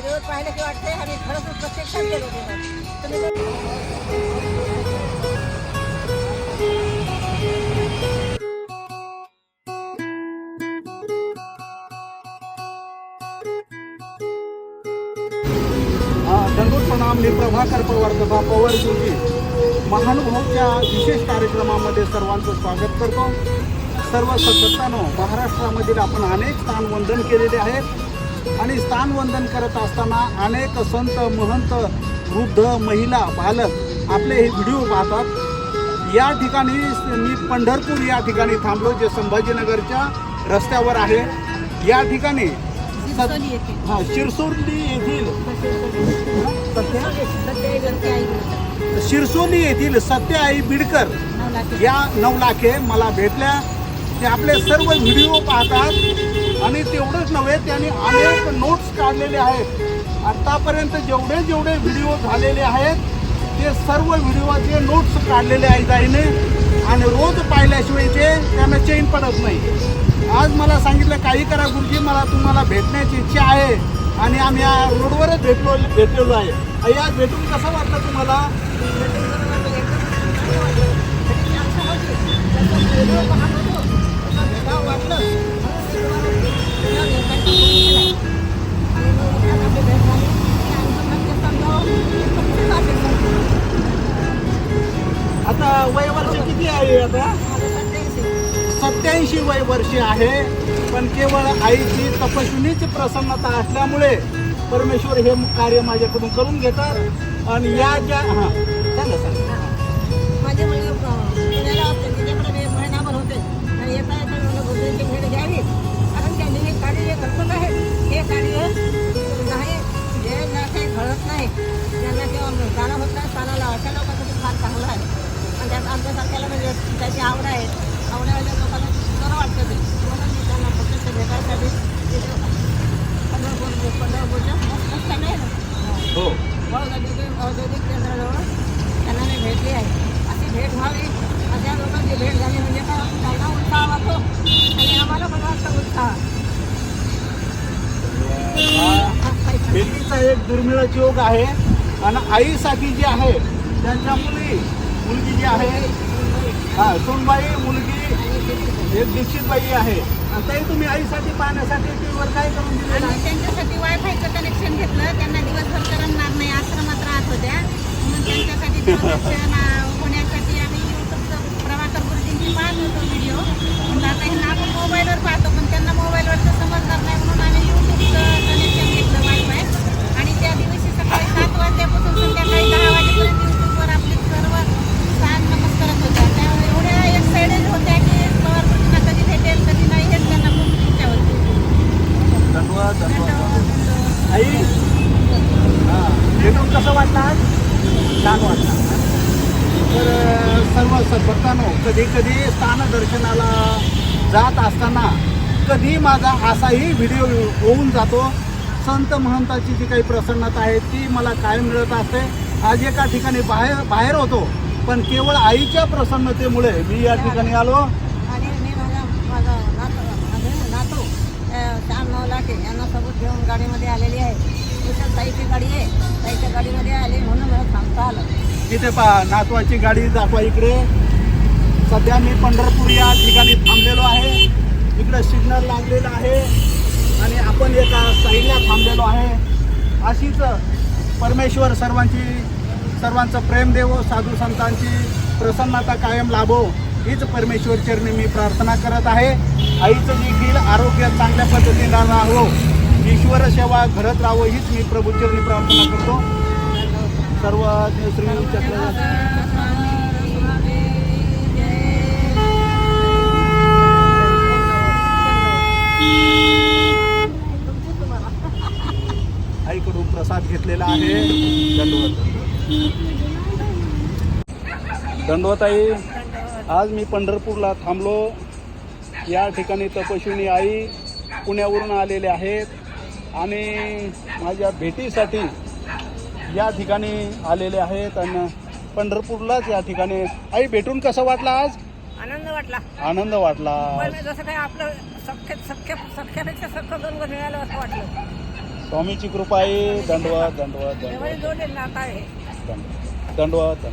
Video पाहिलं की वाटतंय. आम्ही खरंच प्रत्यक्षात गेलो. तुम्ही जर- हा, दंडोत प्रणाम मी प्रभाकर पवार तथा पवार जोशी. महानुभावच्या विशेष कार्यक्रमामध्ये सर्वांचं स्वागत करतो. सर्व सदस्यांनो महाराष्ट्रामधील आपण अनेक स्थानवंदन केलेले आहेत. आणि स्थानवंदन करत असताना अनेक संत महंत वृद्ध महिला बालक आपले हे व्हिडिओ पाहतात. या ठिकाणी मी पंढरपूर या ठिकाणी थांबलो जे संभाजीनगरच्या रस्त्यावर आहे. या ठिकाणी सद- शिरसोली येथे. हा शिरसोली येथील सत्या- आई येथील बिडकर नऊ लाख या नवलाखे मला भेटल्या. ते आपले सर्व व्हिडिओ पाहतात. आणि तेवढंच नव्हे त्यांनी अनेक नोट्स काढलेले आहेत. आतापर्यंत जेवढे जेवढे व्हिडिओ झालेले आहेत ते सर्व व्हिडिओचे नोट्स काढलेले आहेत आईने. आणि रोज पाहिल्याशिवाय ते त्यांना चैन पडत नाही. आज मला सांगितलं काही करा गुरुजी मला तुम्हाला भेटण्याची इच्छा आहे. आणि आम्ही या रोडवरच भेटलो भेटलेलो आहे. या भेटून कसं वाटलं तुम्हाला? वाटलं? आता सत्याऐंशी वय वर्षे आहे पण केवळ आईची तपस्विनीची प्रसन्नता असल्यामुळे परमेश्वर हे कार्य माझ्याकडून करून घेतात. आणि या ज्या हां. त्याची आवड आहे. आवडणाऱ्या लोकांना बरं वाटतं ते. म्हणून मी त्यांना भेटायसाठी तिथे पंढरपूर पंढरपूरच्या रस्त्याने औद्योगिक औद्योगिक केंद्राजवळ त्यांना मी भेटली आहे. अशी भेट व्हावी. अशा लोकांची भेट झाली म्हणजे काय? त्यांना उत्साह वाटतो. आणि आम्हाला पण वाटतं उत्साह. भेटीचा एक दुर्मिळच योग आहे. आणि आईसाठी जे आहे त्यांच्या मुली मुलगी जी आहे हा सोनबाई मुलगी एक दीक्षितबाई आहे. आणि ताई तुम्ही आईसाठी पाहण्यासाठी टी व्हीवर काय करून दिले त्यांच्यासाठी वायफायचं कनेक्शन घेतलं. त्यांना दिवसभर करणार नाही. आश्रमात राहत होत्या. म्हणून त्यांच्यासाठी कनेक्शन होण्यासाठी आम्ही युट्यूबचं प्रभाकर गुरुजींची पाहत होतो व्हिडिओ म्हणून आता ह्यांना आपण मोबाईलवर पाहतो पण त्यांना मोबाईलवरचं समजणार नाही. म्हणून आम्ही यूट्यूबचं कनेक्शन घेतलं वायफाय आणि त्या दिवशी सकाळी सात वाजल्यापासून संध्याकाळी दहा वाजेपर्यंत युट्यूबवर आपले सर्व स्थान नमस्कारत होत्या त्यामुळे एवढ्या एक्साइटेड होत्या की पवार गुरुजींना कधी भेटेल कधी नाही हेच त्यांना खूप इच्छा होती धन्यवाद धन्यवाद आई हा भेटून कसं वाटलं आज छान वाटलं तर सर्व सद्भक्तांनो कधी कधी स्थानदर्शनाला जात असताना कधी माझा असाही व्हिडिओ होऊन जातो. संत महंताची जी काही प्रसन्नता आहे ती मला कायम मिळत असते. आज एका ठिकाणी बाहेर बाहेर होतो पण केवळ आईच्या प्रसन्नतेमुळे मी या ठिकाणी आलो. आणि मी माझा माझा नातू माझे नातू श्याम नवलाखे यांना सोबत घेऊन गाडीमध्ये आलेली आहे. तुझ्या ताईची गाडी आहे. ताईच्या गाडीमध्ये आली म्हणून मला थांबता आलं. इथे पहा नातवाची गाडी दाखवा इकडे. सध्या मी पंढरपूर या ठिकाणी थांबलेलो आहे. इकडे सिग्नल लागलेला आहे. आणि आपण एका साईडला थांबलेलो आहे. अशीच परमेश्वर सर्वांची सर्वांचं प्रेम देवो साधू संतांची प्रसन्नता कायम लाभो. हीच परमेश्वर चरणी मी प्रार्थना करत आहे. आईचं देखील आरोग्य चांगल्या पद्धतीने राहावं. ईश्वर सेवा घडत राहावं हीच मी प्रभूचरणी प्रार्थना करतो. सर्व श्री चक्र आईकडून प्रसाद घेतलेला आहे. दंडवत दंडवत आई. आज मी पंढरपूरला थांबलो. या ठिकाणी तपस्विनी आई पुण्यावरून आलेले आहेत. आणि माझ्या भेटीसाठी या ठिकाणी आलेले आहेत आणि पंढरपूरलाच या ठिकाणी. आई भेटून कसं वाटलं आज? आनंद वाटला. आनंद वाटला. पण जसं काही आपलं सख्य सख्य सख्यापेक्षा सख्य दोन मिळालं असं वाटलं. स्वामीची कृपा आहे. दंडवत दंडवत दंडवत. जोडेल नाता आहे. दंडवत दंडवत.